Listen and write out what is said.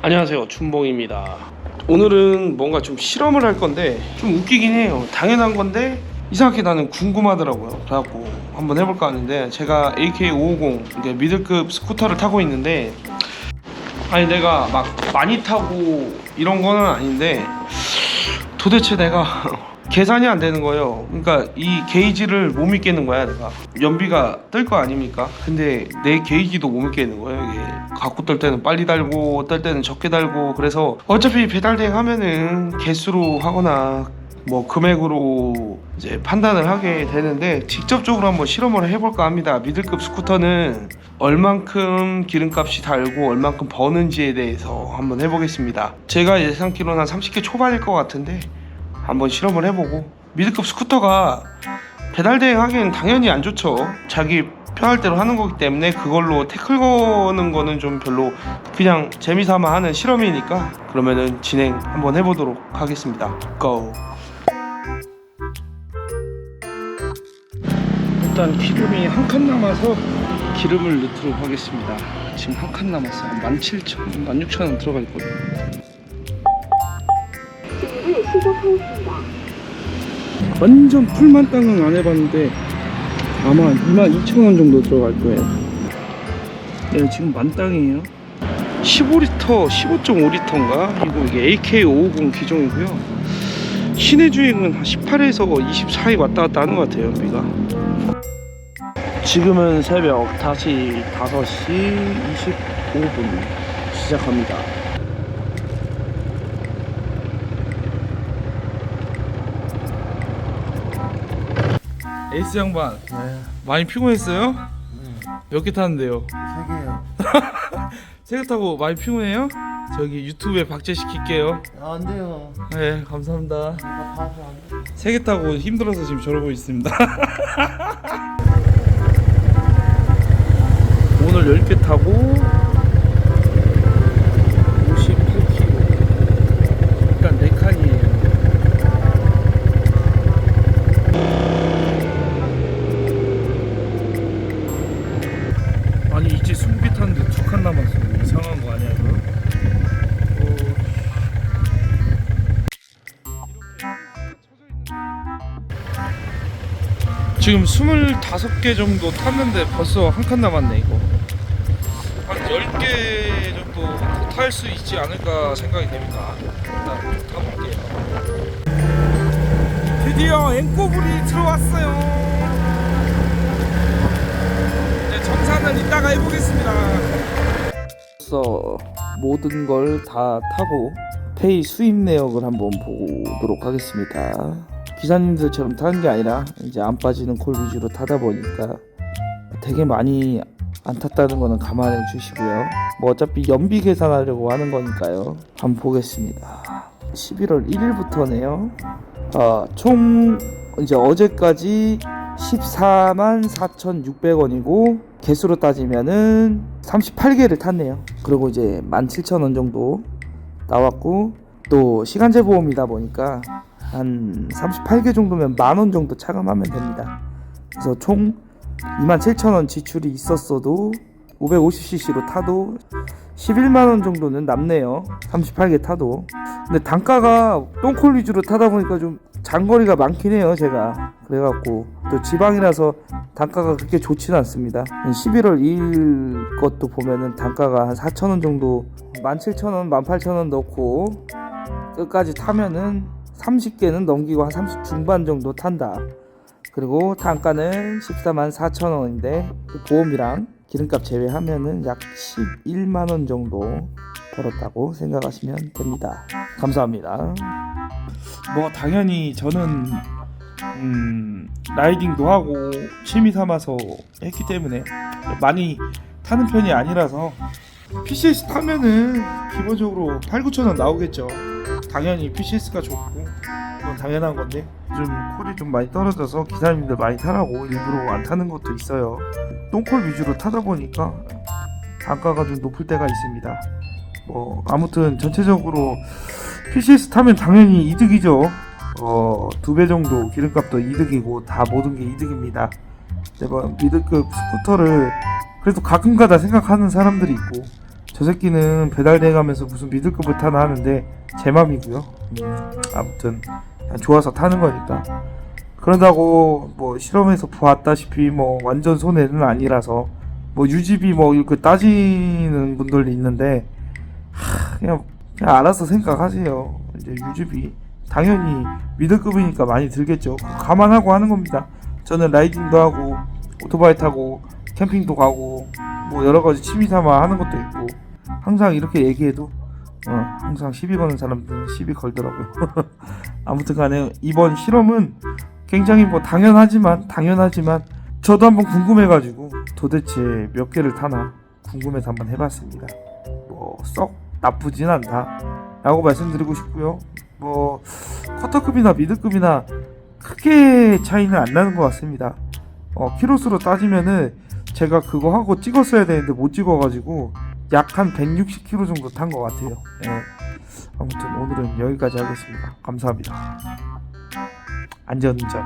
안녕하세요. 춘봉입니다. 오늘은 뭔가 좀 실험을 할 건데 좀 웃기긴 해요. 당연한 건데 이상하게 나는 궁금하더라고요. 그래갖고 한번 해볼까 하는데 제가 AK550 이제 미들급 스쿠터를 타고 있는데 아니 내가 막 많이 타고 이런 거는 아닌데 도대체 내가 계산이 안 되는 거예요. 그러니까 이 게이지를 못 믿겠는 거야, 내가. 연비가 뜰 거 아닙니까? 근데 내 게이지도 못 믿겠는 거예요, 이게. 갖고 뜰 때는 빨리 달고, 뜰 때는 적게 달고, 그래서 어차피 배달 대행 하면은 개수로 하거나 뭐 금액으로 이제 판단을 하게 되는데 직접적으로 한번 실험을 해볼까 합니다. 미들급 스쿠터는 얼만큼 기름값이 달고 얼만큼 버는지에 대해서 한번 해보겠습니다. 제가 예상키로는 한 30개 초반일 것 같은데 한번 실험을 해보고 미드급 스쿠터가 배달 대행 하기엔 당연히 안 좋죠. 자기 편할 대로 하는 거기 때문에 그걸로 태클 거는 거는 좀 별로 그냥 재미삼아 하는 실험이니까 그러면은 진행 한번 해보도록 하겠습니다. 고! 일단 기름이 한 칸 남아서 기름을 넣도록 하겠습니다. 지금 한 칸 남았어요. 17,000, 16,000원 들어가 있거든요. 준비를 시작하였습니다. 완전 풀만 땅은 안 해봤는데 아마 22,000원 정도 들어갈 거예요. 네, 지금 만 땅이에요. 15리터, 15.5리터인가? 그리고 이게 AK550 기종이고요. 시내 주행은 한 18에서 20 사이 왔다 갔다 하는 것 같아요, 비가. 지금은 새벽 다시 5시 25분 시작합니다. 에이스 양반 많이 피곤했어요? 몇개 탔는데요? 세 개요. 세 개 타고 많이 피곤해요? 저기 유튜브에 박제시킬게요 아, 안 돼요. 네 감사합니다 내가 봐서 안 돼. 세 개 타고 힘들어서 지금 저러고 있습니다 오늘 10개 타고 20개 탔는데 두 칸 남았어 이상한 거 아니야 이거? 어... 지금 25개 정도 탔는데 벌써 한 칸 남았네 이거. 한 10개 정도 탈 수 있지 않을까 생각이 됩니다. 일단 좀 타볼게요. 드디어 앵꼬불이 들어왔어요 네, 정산은 이따가 해보겠습니다 벌써 모든 걸 다 타고 페이 수입 내역을 한번 보도록 하겠습니다. 기사님들처럼 타는 게 아니라 이제 안 빠지는 콜 위주로 타다 보니까 되게 많이 안 탔다는 거는 감안해 주시고요. 뭐 어차피 연비 계산하려고 하는 거니까요. 한번 보겠습니다. 11월 1일부터네요. 아, 총 이제 어제까지 14만 4,600원이고 개수로 따지면은 38개를 탔네요. 그리고 이제 17,000원 정도 나왔고 또 시간제 보험이다 보니까 한 38개 정도면 만 원 정도 차감하면 됩니다. 그래서 총 27,000원 지출이 있었어도 550cc로 타도 11만 원 정도는 남네요. 38개 타도. 근데 단가가 똥콜 위주로 타다 보니까 좀 장거리가 많긴 해요, 제가. 그래갖고 또 지방이라서 단가가 그렇게 좋지는 않습니다. 11월 2일 것도 보면은 단가가 한 4,000원 정도, 17,000원, 18,000원 넣고 끝까지 타면은 30개는 넘기고 한 30 중반 정도 탄다. 그리고 단가는 14만 4천 원인데 그 보험이랑 기름값 제외하면은 약 11만 원 정도 벌었다고 생각하시면 됩니다. 감사합니다. 뭐 당연히 저는 음, 라이딩도 하고 취미 삼아서 했기 때문에 많이 타는 편이 아니라서 PCS 타면은 기본적으로 8, 9천 원 나오겠죠. 당연히 PCS가 좋고 그건 당연한 건데 요즘 콜이 좀 많이 떨어져서 기사님들 많이 타라고 일부러 안 타는 것도 있어요. 똥콜 위주로 타다 보니까 단가가 좀 높을 때가 있습니다. 뭐 아무튼 전체적으로 PCS 타면 당연히 이득이죠. 어, 두 배 정도 기름값도 이득이고 다 모든 게 이득입니다. 내가 미드급 스쿠터를 그래도 가끔가다 생각하는 사람들이 있고 저 새끼는 배달돼 가면서 무슨 미들급을 타나 하는데 제 맘이고요. 음, 아무튼 좋아서 타는 거니까. 그런다고 뭐 실험에서 보았다시피 뭐 완전 손해는 아니라서 뭐 유지비 뭐 이렇게 따지는 분들도 있는데 하, 그냥 그냥 알아서 생각하세요. 이제 유지비 당연히 미들급이니까 많이 들겠죠. 감안하고 하는 겁니다. 저는 라이딩도 하고 오토바이 타고 캠핑도 가고 뭐 여러 가지 취미 삼아 하는 것도 있고 항상 이렇게 얘기해도 어, 항상 시비 거는 사람들은 시비 걸더라고요. 아무튼 간에 이번 실험은 굉장히 뭐 당연하지만 당연하지만 저도 한번 궁금해가지고 도대체 몇 개를 타나 궁금해서 한번 해봤습니다. 뭐 썩 나쁘진 않다라고 말씀드리고 싶고요. 뭐 쿼터급이나 미드급이나 크게 차이는 안 나는 것 같습니다. 어, 키로수로 따지면은 제가 그거 하고 찍었어야 되는데 못 찍어가지고 약 한 160km 정도 탄 것 같아요. 예. 아무튼 오늘은 여기까지 하겠습니다. 감사합니다. 안전운전.